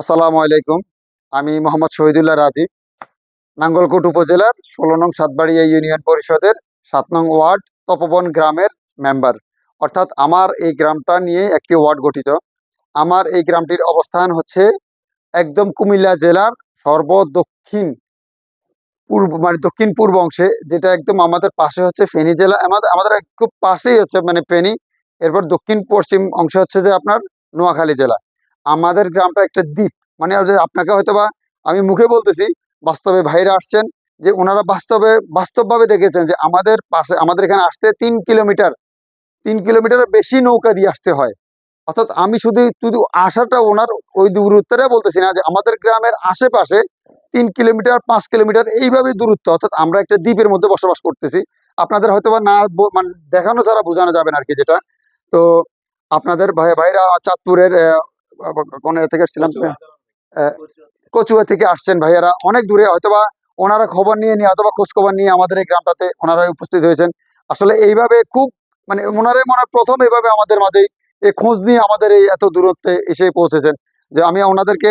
আসসালামু আলাইকুম। আমি মোহাম্মদ শহীদুল্লাহ রাজীব। নাঙ্গলকোট উপজেলার ষোলো নং সাতবাড়িয়া ইউনিয়ন পরিষদের সাত নং ওয়ার্ড তপবন গ্রামের মেম্বার। অর্থাৎ আমার এই গ্রামটা নিয়ে একটি ওয়ার্ড গঠিত। আমার এই গ্রামটির অবস্থান হচ্ছে একদম কুমিল্লা জেলার সর্বদক্ষিণ পূর্ব মানে দক্ষিণ পূর্ব অংশে, যেটা একদম আমাদের পাশে হচ্ছে ফেনী জেলা। আমাদের আমাদের খুব পাশেই হচ্ছে মানে ফেনী। এরপর দক্ষিণ পশ্চিম অংশে হচ্ছে যে আপনার নোয়াখালী জেলা। আমাদের গ্রামটা একটা দ্বীপ। মানে আপনাকে হয়তো বা আমি মুখে বলতেছি, বাস্তবে ভাইরা আসছেন যে ওনারা বাস্তবে, বাস্তবভাবে দেখেছেন যে আমাদের পাশে, আমাদের এখানে আসতে তিন কিলোমিটার তিন কিলোমিটার বেশি নৌকা দিয়ে আসতে হয়। অর্থাৎ আমি শুধু শুধু আসাটা ওনার ওই দূরত্বটা বলতেছি না যে আমাদের গ্রামের আশেপাশে তিন কিলোমিটার, পাঁচ কিলোমিটার এইভাবে দূরত্ব। অর্থাৎ আমরা একটা দ্বীপের মধ্যে বসবাস করতেছি। আপনাদের হয়তো বা না মানে দেখানো ছাড়া বোঝানো যাবে না আর কি যেটা। তো আপনাদের ভাই, ভাইরা চাঁদপুরের কোন থেকে ছিলাম কচুয়া। থেকে আসছেন ভাইয়ারা। অনেক দূরে হয়তোবা ওনারা খবর নিয়ে নিয়ে অথবা খোঁজ খবর নিয়ে আমাদের এই গ্রামটাতে ওনারা উপস্থিত হয়েছেন। আসলে এইভাবে খুব মানে ওনারাই মনে প্রথম এইভাবে আমাদের মাঝে এই খোঁজ নিয়ে আমাদের এই এত দূরত্বে এসে পৌঁছেছেন। যে আমি ওনাদেরকে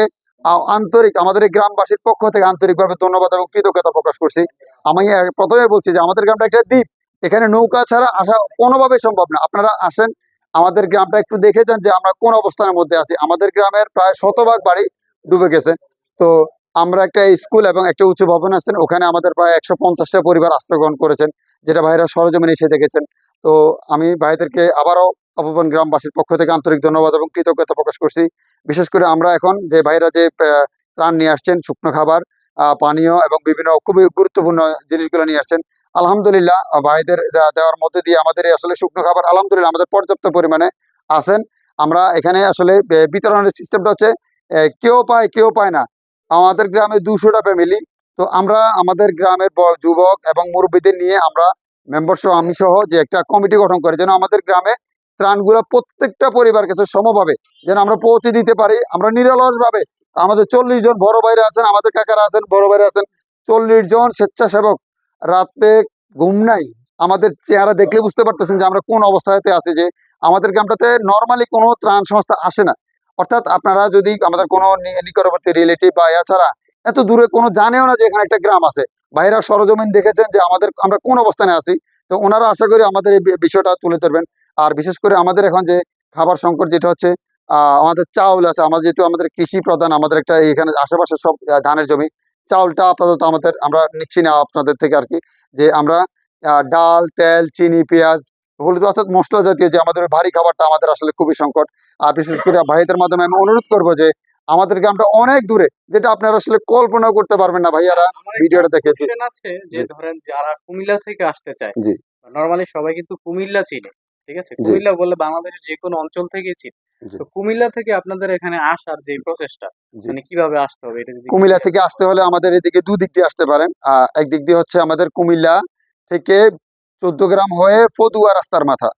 আন্তরিক আমাদের এই গ্রামবাসীর পক্ষ থেকে আন্তরিকভাবে ধন্যবাদ এবং কৃতজ্ঞতা প্রকাশ করছি। আমি প্রথমে বলছি যে আমাদের গ্রামটা একটা দ্বীপ। এখানে নৌকা ছাড়া আসা কোনোভাবে সম্ভব না। আপনারা আসেন আমাদের গ্রামটা একটু দেখে যান যে আমরা কোন অবস্থানের মধ্যে আছি। আমাদের গ্রামের প্রায় শতভাগ বাড়ি ডুবে গেছে। তো আমরা একটা স্কুল এবং একটা উচ্চ ভবন আছেন, ওখানে আমাদের প্রায় একশো পঞ্চাশটা পরিবার আশ্রয় গ্রহণ করেছেন, যেটা ভাইরা সরজমিনে এসে দেখেছেন। তো আমি ভাইদেরকে আবারও অপবন গ্রামবাসীর পক্ষ থেকে আন্তরিক ধন্যবাদ এবং কৃতজ্ঞতা প্রকাশ করছি। বিশেষ করে আমরা এখন যে ভাইরা যে ত্রাণ নিয়ে আসছেন, শুকনো খাবার পানীয় এবং বিভিন্ন খুবই গুরুত্বপূর্ণ জিনিসগুলো নিয়ে আসছেন আলহামদুলিল্লাহ ভাইদের দেওয়ার মধ্যে দিয়ে আমাদের আসলে শুকনো খাবার আলহামদুলিল্লাহ আমাদের পর্যাপ্ত পরিমাণে আছেন। আমরা এখানে আসলে বিতরণের সিস্টেমটা হচ্ছে কেউ পায় কেউ পায় না। আমাদের গ্রামে দুশোটা ফ্যামিলি তো আমরা আমাদের গ্রামের যুবক এবং মুরব্বীদের নিয়ে আমরা মেম্বার সহ আমি সহ যে একটা কমিটি গঠন করে, যেন আমাদের গ্রামে ত্রাণগুলো প্রত্যেকটা পরিবার কাছে সমভাবে যেন আমরা পৌঁছে দিতে পারি, আমরা নিরলস ভাবে আমাদের চল্লিশ জন বড় ভাইরা আছেন, আমাদের কাকারা আছেন, বড় ভাইরা আছেন, চল্লিশ জন স্বেচ্ছাসেবক। রাতে ঘুম নাই। আমাদের চেহারা দেখলে বুঝতে পারতেছেন যে আমরা কোন অবস্থাতে আছি যে আমাদের গ্রামটাতে নর্মালি কোনো ত্রাণ সংস্থা আসে না। অর্থাৎ আপনারা যদি আমাদের কোনো নিকটবর্তী রিলেটিভ বা এছাড়া এত দূরে কোনো জানেও না যে এখানে একটা গ্রাম আছে। বাইরা সরজমিন দেখেছেন যে আমাদের আমরা কোন অবস্থানে আছি। তো ওনারা আশা করি আমাদের এই বিষয়টা তুলে ধরবেন। আর বিশেষ করে আমাদের এখন যে খাবার সংকট যেটা হচ্ছে আহ, আমাদের চাউল আছে আমাদের যেহেতু আমাদের কৃষি প্রধান আমাদের একটা এখানে আশেপাশে সব ধানের জমি। চাউলটা আপাতত আমাদের আমরা নিচ্ছি না আপনাদের থেকে আর কি যে আমরা ডাল তেল চিনি পেঁয়াজ হলুদ অর্থাৎ মশলা জাতীয় যে আমাদের ভারী খাবারটা আমাদের আসলে খুবই সংকট আর বিশেষ করে ভাইদের মাধ্যমে আমি অনুরোধ করব যে আমাদেরকে আমরা অনেক দূরে যেটা আপনারা আসলে কল্পনা করতে পারবেন না ভাইয়ারা ভিডিওটা দেখেছি question আছে যে ধরেন যারা কুমিল্লা থেকে আসতে চায় জি। নর্মালি সবাই কিন্তু কুমিল্লা চিনে ঠিক আছে। কুমিল্লা বললে বাংলাদেশের যে কোনো অঞ্চল থেকে চিনে। তো কুমিল্লা থেকে আপনাদের এখানে আসার যে প্রসেসটা মানে কীভাবে আসতে হবে এটা কুমিল্লা থেকে আসতে হলে আমাদের এদিকে দুদিক দিয়ে আসতে পারেন। একদিক দিয়ে হচ্ছে আমাদের কুমিল্লা থেকে চোদ্দ গ্রাম হয়ে পদুয়া রাস্তার মাথা।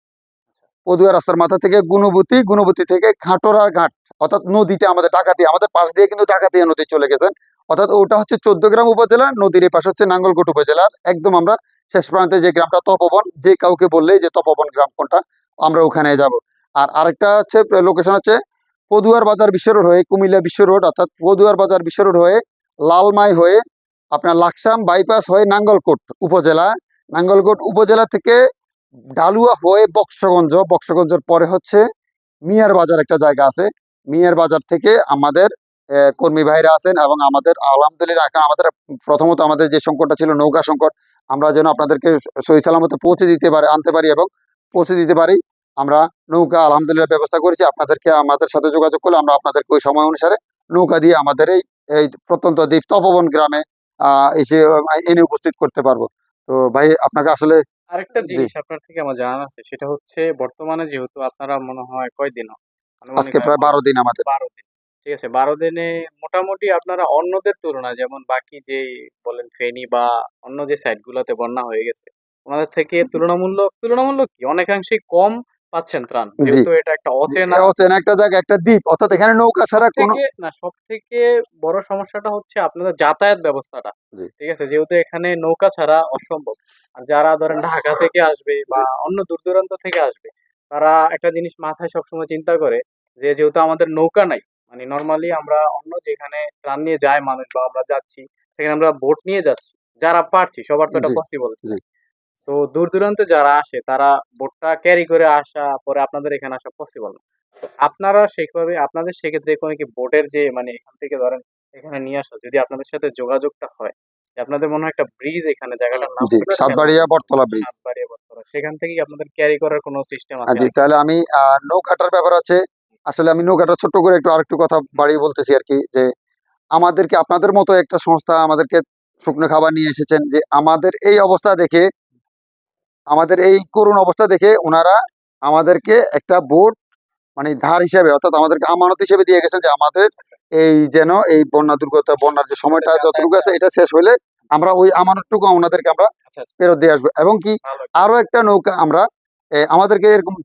পদুয়া রাস্তার মাথা থেকে গুণবতী গুণবতী থেকে ঘাটরার ঘাট অর্থাৎ নদীতে আমাদের ডাকাতি আমাদের পাশ দিয়ে কিন্তু ডাকাতিয়া নদী চলে গেছেন। অর্থাৎ ওটা হচ্ছে চোদ্দ গ্রাম উপজেলা নদীর এই পাশে হচ্ছে নাঙ্গলকোট উপজেলার একদম আমরা শেষ প্রান্তে যে গ্রামটা তপবন যে কাউকে বললেই যে তপবন গ্রাম কোনটা আমরা ওখানে যাব। আর আরেকটা হচ্ছে লোকেশন হচ্ছে পদুয়ার বাজার বিশ্ব রোড হয়ে, কুমিল্লা বিশ্ব রোড, অর্থাৎ পদুয়ার বাজার বিশ্ব রোড হয়ে, লালমাই হয়ে, আপনার লাকসাম বাইপাস হয়ে নাঙ্গলকোট উপজেলা। নাঙ্গলকোট উপজেলা থেকে ডালুয়া হয়ে বক্সগঞ্জ, বক্সগঞ্জের পরে হচ্ছে মিয়ার বাজার একটা জায়গা আছে। মিয়ার বাজার থেকে আমাদের কর্মী ভাইরা আছেন এবং আমাদের আলহামদুলিল্লাহ এখন আমাদের প্রথমত আমাদের যে সংকটটা ছিল, নৌকা সংকট, আমরা যেন আপনাদেরকে সহি সালামতে পৌঁছে দিতে পারি, আনতে পারি এবং পৌঁছে দিতে পারি। আমরা নৌকা আলহামদুলিল্লাহ ব্যবস্থা করেছি। আপনাদেরকে আমাদের সাথে যোগাযোগ করলে আমরা আপনাদেরকে ওই সময় অনুসারে নৌকা দিয়ে আমাদের এই এই প্রত্যন্ত দ্বীপ তপবন গ্রামে এসে এনে উপস্থিত করতে পারব। তো ভাই আপনাকে আসলে আরেকটা জিনিস আপনার থেকে আমার জানার আছে সেটা হচ্ছে বর্তমানে যেহেতু আপনারা মনে হয় কয়দিন? আজকে প্রায় বারো দিন আমাদের। বারো দিন। ঠিক আছে বারো দিনে মোটামুটি আপনারা অন্যদের তুলনায় যেমন বাকি যে বলেন ফেনী বা অন্য যে সাইড গুলোতে বন্যা হয়ে গেছে ওনাদের থেকে তুলনামূলক তুলনামূলক কি? অনেকাংশেই কম পাচ্ছেন ত্রাণ যেহেতু এটা একটা অচেনা অচেনা একটা জায়গা একটা দ্বীপ। অর্থাৎ এখানে নৌকা ছাড়া কোনো না সব থেকে বড় সমস্যাটা হচ্ছে আপনাদের যাতায়াত ব্যবস্থাটা ঠিক আছে? যেহেতু এখানে নৌকা ছাড়া অসম্ভব। আর যারা ধরেন ঢাকা থেকে আসবে বা অন্য দূর দূরান্ত থেকে আসবে তারা একটা জিনিস মাথায় সবসময় চিন্তা করে যে যেহেতু আমাদের নৌকা নাই মানে নর্মালি আমরা অন্য যেখানে ত্রাণ নিয়ে যায় মানুষ বা আমরা যাচ্ছি সেখানে আমরা বোট নিয়ে যাচ্ছি যারা পারছি সবার তো এটা পসিবল তো দূর দূরান্তে যারা আসে তারা বোটটা ক্যারি করে আসা পরে আপনাদের এখানে আসা পসিবল না। তো আপনারা সেইভাবে আপনাদের সেক্ষেত্রে কোনো কি বোটের যে মানে এখান থেকে ধরেন এখানে নিয়ে আসা যদি আপনাদের সাথে যোগাযোগটা হয় যে আপনাদের মনে হয় একটা ব্রিজ এখানে জায়গাটার নাম সাতবাড়িয়া বটতলা ব্রিজ সাতবাড়িয়া বটতলা। সেখান থেকে আপনাদের ক্যারি করার কোনো সিস্টেম আছে জি তাহলে আমি নৌকাটার ব্যাপার আছে। আসলে আমি নৌকাটা ছোট্ট করে একটু আরেকটু কথা বাড়িয়ে বলতেছি আর কি যে আমাদেরকে আপনাদের মতো একটা সংস্থা আমাদেরকে শুকনো খাবার নিয়ে এসেছেন যে আমাদের এই অবস্থা দেখে আমাদের এই করুণ অবস্থা দেখে ওনারা আমাদেরকে একটা বোট মানে ধার হিসেবে অর্থাৎ আমাদেরকে আমানত হিসেবে দিয়ে গেছেন যে আমাদের এই যেন এই বন্যা দুর্গত বন্যার যে সময়টা যতটুকু আছে এটা শেষ হলে আমরা ওই আমানতটুকু ওনাদেরকে আমরা আচ্ছা আচ্ছা। ফেরত দিয়ে আসব। এবং কি আরও একটা নৌকা আমরা আমাদেরকে এরকম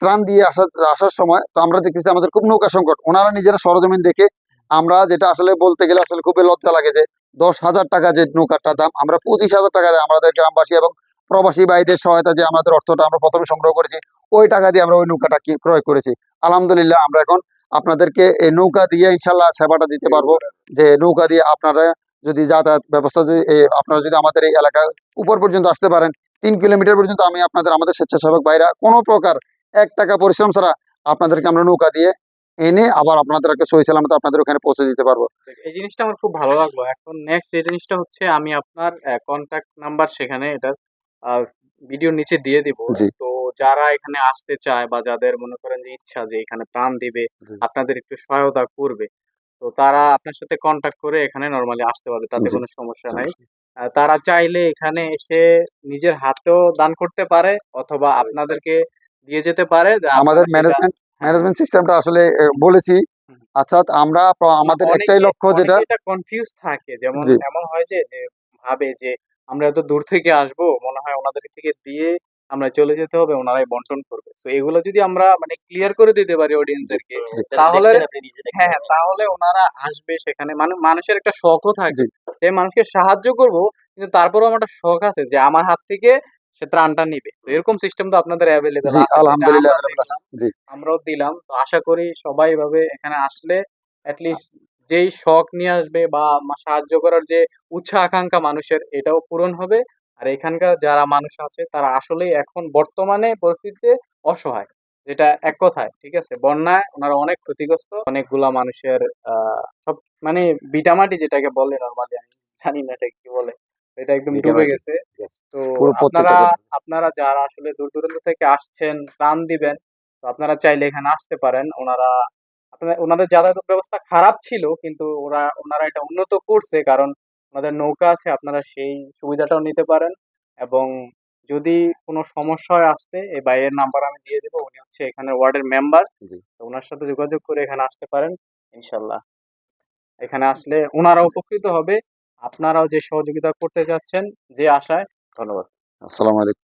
ত্রাণ দিয়ে আসার আসার সময় তো আমরা দেখতেছি আমাদের খুব নৌকা সংকট। ওনারা নিজেরা সরজমিন দেখে আমরা যেটা আসলে বলতে গেলে আসলে খুবই লজ্জা লাগে যে দশ হাজার টাকা যে নৌকাটার দাম আমরা পঁচিশ হাজার টাকা আমাদের গ্রামবাসী এবং প্রবাসী ভাইদের সহায়তা যে আমাদের অর্থটা আমরা প্রথমে সংগ্রহ করেছি, ওই টাকা দিয়ে আমরা ওই নৌকাটা ক্রয় করেছি। আলহামদুলিল্লাহ আমরা এখন আপনাদেরকে এই নৌকা দিয়ে ইনশাল্লাহ সেবাটা দিতে পারব। যে নৌকা দিয়ে আপনারা যদি যাতায়াত ব্যবস্থা যদি আপনারা যদি আমাদের এই এলাকায় উপর পর্যন্ত আসতে পারেন, তিন কিলোমিটার পর্যন্ত আমি আপনাদের, আমাদের স্বেচ্ছাসেবক ভাইরা, কোনো প্রকার এক টাকা পরিশ্রম ছাড়া আপনাদেরকে আমরা নৌকা দিয়ে এনে আবার আপনাদেরকে সহি সালামত আপনাদের ওখানে পৌঁছে দিতে পারব। এই জিনিসটা আমার খুব ভালো লাগল। এখন নেক্সট এই জিনিসটা হচ্ছে আমি আপনার কন্ট্যাক্ট নাম্বার সেখানে এটা ভিডিওর নিচে দিয়ে দিব। তো যারা এখানে আসতে চায় বা যাদের মনে করেন যে ইচ্ছা যে এখানে প্রাণ দিবে আপনাদের একটু সহায়তা করবে। তো তারা আপনার সাথে কন্ট্যাক্ট করে এখানে নর্মালি আসতে পারবে তাতে কোনো সমস্যা নাই। তারা চাইলে এখানে এসে নিজের হাতেও দান করতে পারে অথবা আপনাদেরকে দিয়ে যেতে পারে। আমাদের ম্যানেজমেন্ট ম্যানেজমেন্ট সিস্টেমটা আসলে বলেছি। অর্থাৎ আমরা আমাদের একটাই লক্ষ্য যেটা কনফিউজ থাকে। যেমন এমন হয় যে ভাবে যে আমরা এত দূর থেকে আসব মনে হয় ওনাদের থেকে দিয়ে আমরা চলে যেতে হবে ওনারাই বন্টন করবে। তো এগুলো যদি আমরা মানে ক্লিয়ার করে দিতে পারি অডিয়েন্সদেরকে। তাহলে হ্যাঁ হ্যাঁ তাহলে ওনারা আসবে সেখানে। মানে মানুষের একটা শখও থাকে। যে মানুষকে সাহায্য করব কিন্তু তারপরেও আমার একটা শখ আছে যে আমার হাত থেকে সে ত্রাণটা নিবে। তো এরকম সিস্টেম তো আপনাদের অ্যাভেলেবেল আলহামদুলিল্লাহ আমরাও দিলাম। তো আশা করি সবাই এভাবে এখানে আসলে অ্যাটলিস্ট যেই শখ নিয়ে আসবে বা সাহায্য করার যে উচ্ছা আকাঙ্ক্ষা মানুষের এটাও পূরণ হবে। আর এখানকার যারা মানুষ আছে তারা আসলেই এখন বর্তমানে পরিস্থিতিতে অসহায় যেটা এক কথায় ঠিক আছে? বন্যায় ওনারা অনেক ক্ষতিগ্রস্ত। অনেকগুলা মানুষের আহ সব মানে বিটামাটি যেটাকে বলে নর্মালি আমি জানি না এটা কি বলে। এটা একদম ডুবে গেছে। তো আপনারা আপনারা যারা আসলে দূর দূরান্ত থেকে আসছেন প্রাণ দিবেন তো আপনারা চাইলে এখানে আসতে পারেন। ওনারা আপনাদের ওনাদের যাতায়াত ব্যবস্থা খারাপ ছিল কিন্তু ওরা ওনারা এটা উন্নত করছে কারণ ওনাদের নৌকা আছে আপনারা সেই সুবিধাটাও নিতে পারেন। এবং যদি কোনো সমস্যা হয় আসতে এই ভাইয়ের নাম্বার আমি দিয়ে দেবো উনি হচ্ছে এখানে ওয়ার্ডের মেম্বার। তো ওনার সাথে যোগাযোগ করে এখানে আসতে পারেন ইনশাল্লাহ। এখানে আসলে ওনারাও উপকৃত হবে। আপনারাও যে সহযোগিতা করতে চাচ্ছেন যে আশায়। ধন্যবাদ। আসসালামু আলাইকুম।